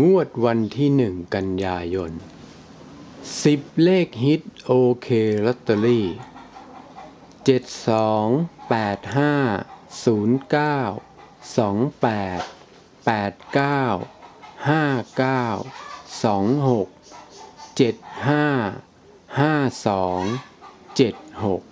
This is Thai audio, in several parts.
งวดวันที่หนึ่งกันยายนสิบเลขฮิตโอเคลอตเตอรี่เจ็ดสองแปดห้าศูนย์เก้าสองแปดแปดเก้าห้าเก้าสองหกเจ็ดห้าห้าสองเจ็ดหก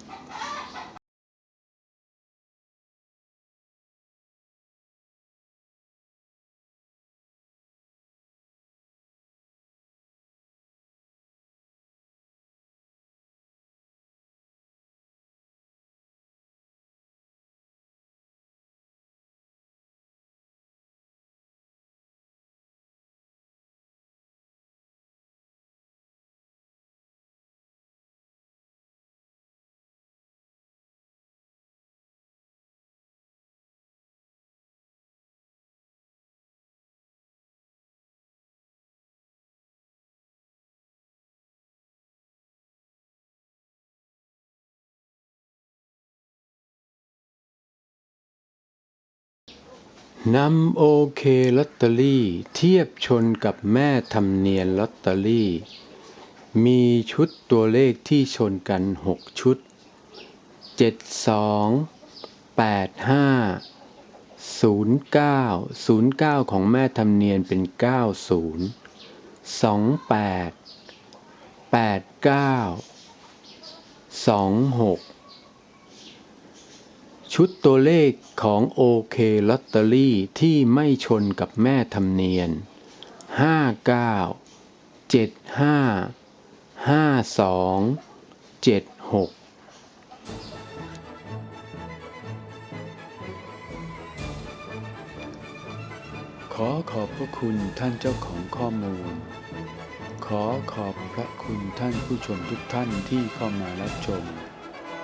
นำโอเคลอตเตอรี่เทียบชนกับแม่ทำเนียนลอตเตอรี่ มีชุดตัวเลขที่ชนกัน 6 ชุด 72 85 09 09 ของแม่ทำเนียนเป็น 90 28 89 26 ชุดตัวเลขของโอเคลอตเตอรี่ที่ไม่ชนกับแม่ทำเนียน 59 75 52 76ขอขอบพระคุณท่านเจ้าของข้อมูล ขอขอบพระคุณท่านผู้ชมทุกท่านที่เข้ามารับชม